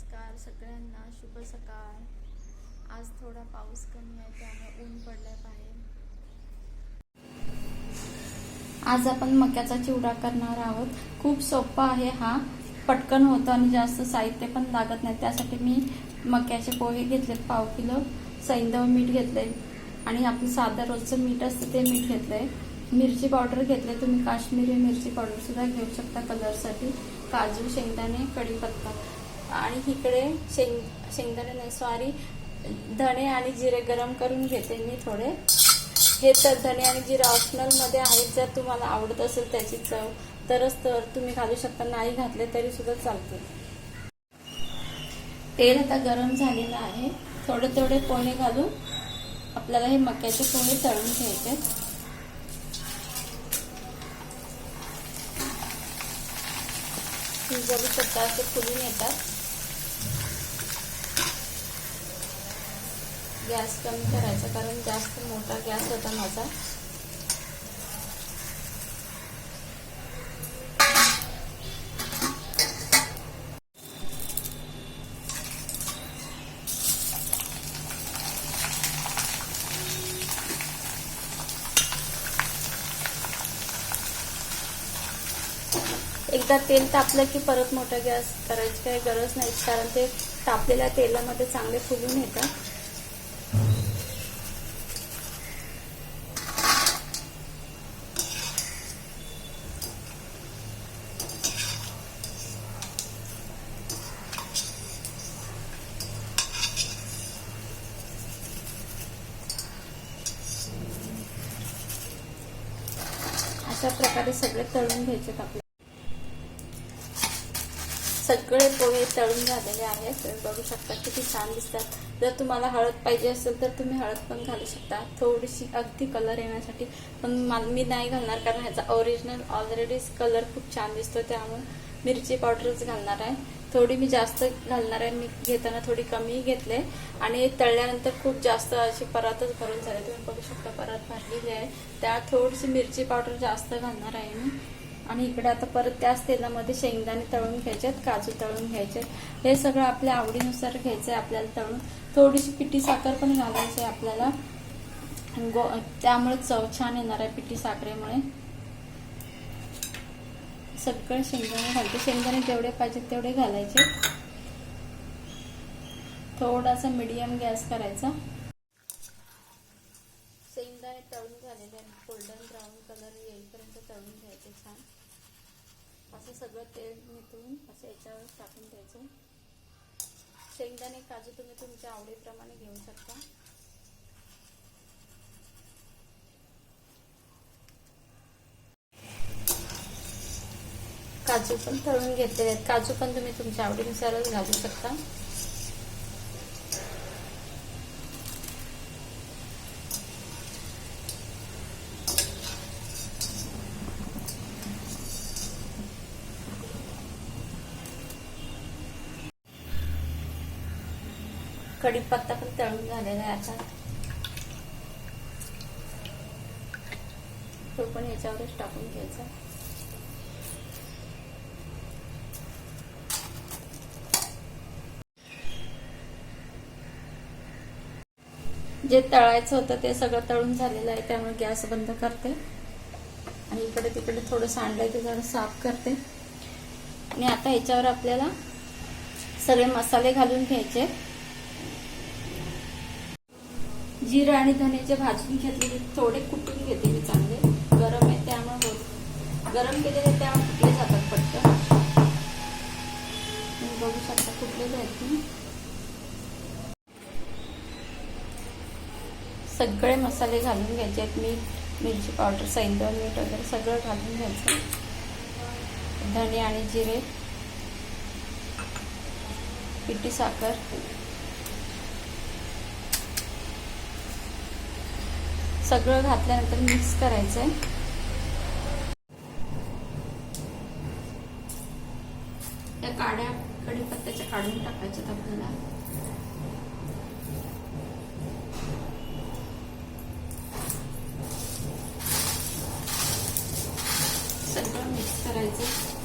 नमस्कार सगळ्यांना शुभ सकाळ. आज थोडा पाऊस कमी आहे त्यामुळे ऊन पडलंय बाहेर. आज आपण मक्याचा चिवडा करणार आहोत. खूप सोपा आहे हा. पटकन होतो आणि जास्त साहित्य पण लागत नाही. त्यासाठी मी मक्याचे पोहे घेतलेत पाव किलो. सैंदव मीठ घेतले आणि आपलं साधं रोजचं मीठ असतं ते मीठ घेतलंय. मिरची पावडर घेतले तुम्ही काश्मीरी मिरची पावडर सुद्धा घेऊ शकता कलरसाठी. काजू शेंगदाणे कढीपत्ता आणि इकडे शेंग शेंगदाणे नाही सॉरी धणे आणि जिरे गरम करून घेते मी थोडे. हे तर धणे आणि जिरे ऑप्शनलमध्ये आहेत जर तुम्हाला आवडत असेल त्याची चव तरच तर तुम्ही घालू शकता. नाही घातले तरी सुद्धा चालते. तेल आता गरम झालेलं आहे. थोडे थोडे पोहे घालून आपल्याला हे मक्याचे पोहे तळून घ्यायचे. बघू शकता असे फुलून येतात. गॅस कमी करायचा कारण जास्त मोठा गॅस होता माझा. एकदा तेल तापलं की परत मोठा गॅस करायची काही गरज नाही कारण ते तापलेल्या तेलामध्ये चांगले फुलून येतात अशा प्रकारे सगळे तळून घ्यायचे आपले. सगळे पोहे तळून झालेले आहेत. तुम्ही बघू शकता किती छान दिसतात. जर तुम्हाला हळद पाहिजे असेल तर तुम्ही हळद पण घालू शकता. थोडीशी अगदी कलर येण्यासाठी. पण मी नाही घालणार कारण ह्याचा ओरिजिनल ऑलरेडीच कलर खूप छान दिसतो त्यामुळे मिरची पावडरच घालणार आहे. थोडी मी जास्त घालणार आहे. मी घेताना थोडी कमी घेतले. आणि तळल्यानंतर खूप जास्त अशी परातच भरून झाली. तुम्ही बघू शकता परात भरलेली आहे. त्यात थोडीशी मिरची पावडर जास्त घालणार आहे मी. आणि इकडे आता परत त्याच तेलामध्ये शेंगदाणे तळून घ्यायचे काजू तळून घ्यायचे हे सगळं आपल्या आवडीनुसार घ्यायचंय आपल्याला तळून. थोडीशी पिठी साखर पण घालायची आहे आपल्याला. गो त्यामुळे चव छान येणार आहे पिठी साखरेमुळे. सगळे शेंगदाणे घालते. शेंगदाणे जेवढे पाहिजे तेवढे घालायचे. थोडासा मिडियम गॅस करायचा. शेंगदाणे तळून झालेले आहेत. गोल्डन ब्राऊन कलर येईपर्यंत तळून घ्यायचे छान. असं सगळं तेल निथळून असं याच्यावर टाकून द्यायचं. शेंगदाणे काजू तुम्ही तुमच्या आवडीप्रमाणे घेऊ शकता. काजू पण तळून घेतलेले आहेत. काजू पण तुम्ही तुमच्या आवडीनुसारच घालू शकता. कढीपत्ता पण तळून झालेला आहे आता. तो पण याच्यावरच टाकून घ्यायचा. जे तळायचं होतं ते सगळं तळून झालेलं आहे त्यामुळे गॅस बंद करते. आणि इकडे तिकडे थोडं सांडलंय ते जरा साफ करते. आणि आता याच्यावर आपल्याला सगळे मसाले घालून घ्यायचे. जिरं आणि धनेचे भाजून घेतलेले थोडे कुटून घेते मी चांगले. गरम आहे त्यामुळे होत गरम केलेले त्यामुळे कुठले जातात पटकन. बघू शकता कुठले जायचं सगळे मसाले घालून घ्यायचे आहेत. मीठ मिरची पावडर सैंदव मीठ वगैरे सगळं घालून घ्यायचं. धणे आणि जिरे पिठी साखर. सगळं घातल्यानंतर मिक्स करायचंय. त्या काड्या कढीपत्त्याच्या काढून टाकायच्यात आपल्याला. सगळं मिक्स करायचं.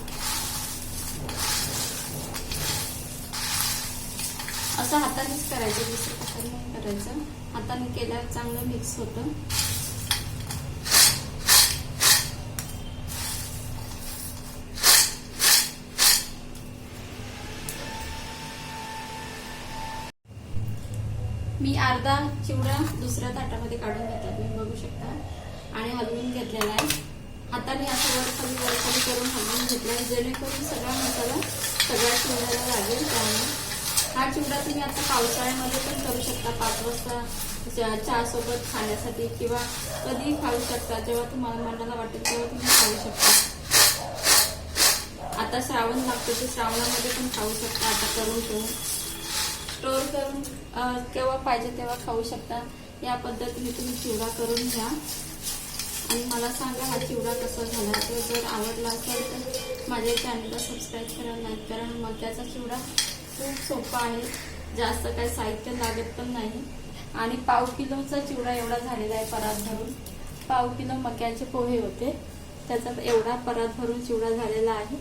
असं हातानेच करायचं दुसरं कशाने नाही करायचं. हाताने केल्यावर चांगलं मिक्स होतं. मी अर्धा चिवडा दुसऱ्या ताटामध्ये काढून घेतला तुम्ही बघू शकता. आणि हलवून घेतलेला आहे. हाताने असं वर खाली वर खाली करून हलवून घेतला जेणेकरून सगळा मसाला सगळ्या चिवड्याला लागेल. त्यामुळे हा चिवडा तुम्ही आता पावसाळ्यामध्ये पण करू शकता. पाच वाजता चहासोबत खाण्यासाठी किंवा कधीही खाऊ शकता. जेव्हा तुम्हाला मनाला वाटेल तेव्हा तुम्ही खाऊ शकता. आता श्रावण लागतो ते श्रावणामध्ये पण खाऊ शकता. आता करून ठेवून. स्टोर करून केव्हा पाहिजे तेव्हा खाऊ शकता. या पद्धतीने तुम्ही चिवडा करून घ्या. आणि मला सांगा हा चिवडा कसा झाला? तर जर आवडला असेल तर माझ्या चॅनलला सबस्क्राईब करा लाईक करा. मक्याचा चिवडा खूप सोपा आहे. जास्त काही साहित्य लागत पण नाही. आणि पाव किलोचा चिवडा एवढा झालेला आहे परात भरून. पाव किलो मक्याचे पोहे होते. त्याचा एवढा परात भरून चिवडा झालेला आहे.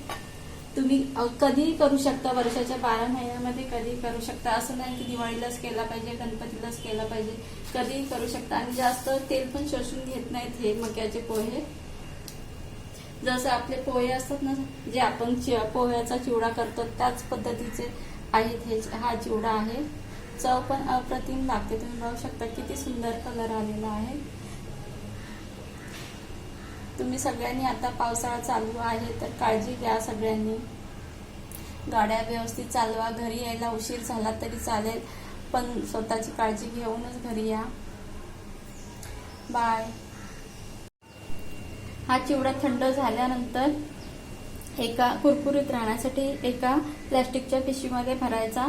तुम्ही कधीही करू शकता. वर्षाच्या बारा महिन्यामध्ये कधीही करू शकता. असं नाही की दिवाळीलाच केला पाहिजे गणपतीलाच केला पाहिजे. कधीही करू शकता. आणि जास्त तेल पण शोषून घेत नाहीत हे मक्याचे पोहे. जसं आपले पोहे असतात ना जे आपण पोह्याचा चिवडा करतो त्याच पद्धतीचे आहेत हे हा चिवडा आहे. चव पण अप्रतिम लागते. तुम्ही बघू शकता किती सुंदर कलर आलेला आहे. तुम्ही सगळ्यांनी आता पावसाळा चालू आहे तर काळजी घ्या सगळ्यांनी. गाड्या व्यवस्थित चालवा. घरी यायला उशीर झाला तरी चालेल. पण स्वतःची काळजी घेऊनच घरी या. बाय हा चिवडा थंड झाल्यानंतर एका कुरकुरीत राहण्यासाठी एका प्लॅस्टिकच्या पिशवीमध्ये भरायचा.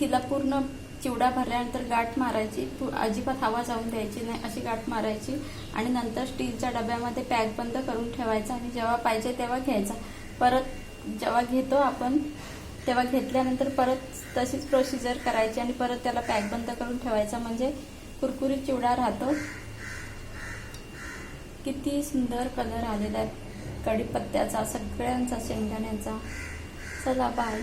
तिला पूर्ण चिवडा भरल्यानंतर गाठ मारायची. पु- अजिबात हवा जाऊन द्यायची नाही अशी गाठ मारायची. आणि नंतर स्टीलच्या डब्यामध्ये पॅक बंद करून ठेवायचा आणि जेव्हा पाहिजे तेव्हा घ्यायचा. परत जेव्हा घेतो आपण तेव्हा घेतल्यानंतर परत तशीच प्रोसिजर करायची आणि परत त्याला पॅक बंद करून ठेवायचा. म्हणजे कुरकुरीत चिवडा राहतो. किती सुंदर कलर आलेला आहे. कढीपत्त्याचा सगळ्यांचा शेंगदाण्याचा. चला बाय